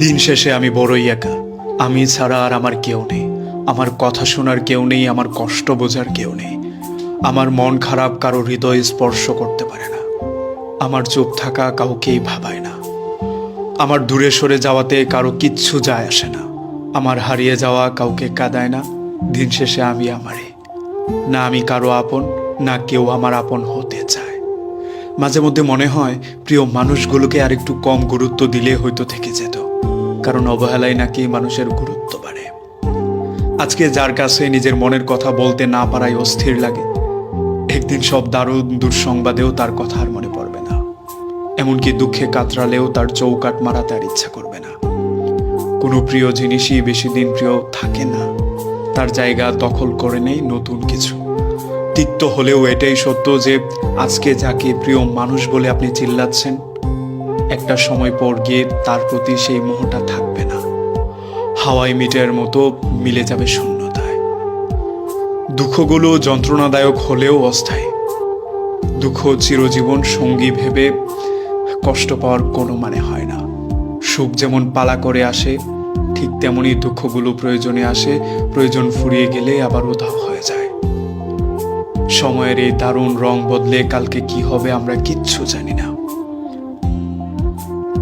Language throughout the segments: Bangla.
দিন শেষে আমি বড়ই একা। আমি ছাড়া আর আমার কেউ নেই। আমার কথা শোনার কেউ নেই, আমার কষ্ট বোঝার কেউ নেই। আমার মন খারাপ, কারও হৃদয় স্পর্শ করতে পারে না। আমার চুপ থাকা কাউকেই ভাবায় না। আমার দূরে সরে যাওয়াতে কারও কিচ্ছু যায় আসে না। আমার হারিয়ে যাওয়া কাউকে কাঁদায় না। দিন শেষে আমি আমারে। না আমি কারও আপন, না কেউ আমার আপন হতে চায়। মাঝে মধ্যে মনে হয়, প্রিয় মানুষগুলোকে আর একটু কম গুরুত্ব দিলে হয়তো থেকে যেত। কারণ অবহেলায় নাকি মানুষের গুরুত্ব বাড়ে। আজকে যার কাছে নিজের মনের কথা বলতে না পারায় অস্থির লাগে, একদিন সব দারুণ দুঃসংবাদেও তার কথা আর মনে পড়বে না। এমনকি দুঃখে কাতরালেও তার চৌকাট মারাতে আর ইচ্ছা করবে না। কোনো প্রিয় জিনিসই বেশি দিন প্রিয় থাকে না। তার জায়গা দখল করে নেই নতুন কিছু। তিক্ত হলেও এটাই সত্য যে আজকে যাকে প্রিয় মানুষ বলে আপনি চিল্লাচ্ছেন একটা সময় পর গিয়ে তার প্রতি সেই মোহটা থাকবে না। হাওয়াই মিটের মতো মিলে যাবে শূন্যতায়। দুঃখগুলো যন্ত্রণাদায়ক হলেও অস্থায়ী। দুঃখ চিরজীবন সঙ্গী ভেবে কষ্ট পাওয়ার কোনো মানে হয় না। সুখ যেমন পালা করে আসে, ঠিক তেমনই দুঃখগুলো প্রয়োজনে আসে, প্রয়োজন ফুরিয়ে গেলে আবার উধাও হয়ে যায়। সময়ের এই দারুণ রং বদলে কালকে কি হবে আমরা কিচ্ছু জানি না।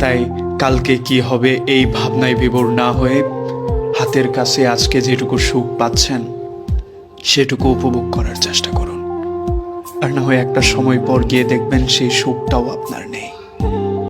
তাই কালকে কি হবে এই ভাবনায় বিভোর না হয়ে হাতের কাছে আজকে যেটুকু সুখ পাচ্ছেন, সেটুকু উপভোগ করার চেষ্টা করুন। আর না হয় একটা সময় পর গিয়ে দেখবেন সেই সুখটাও আপনার নেই।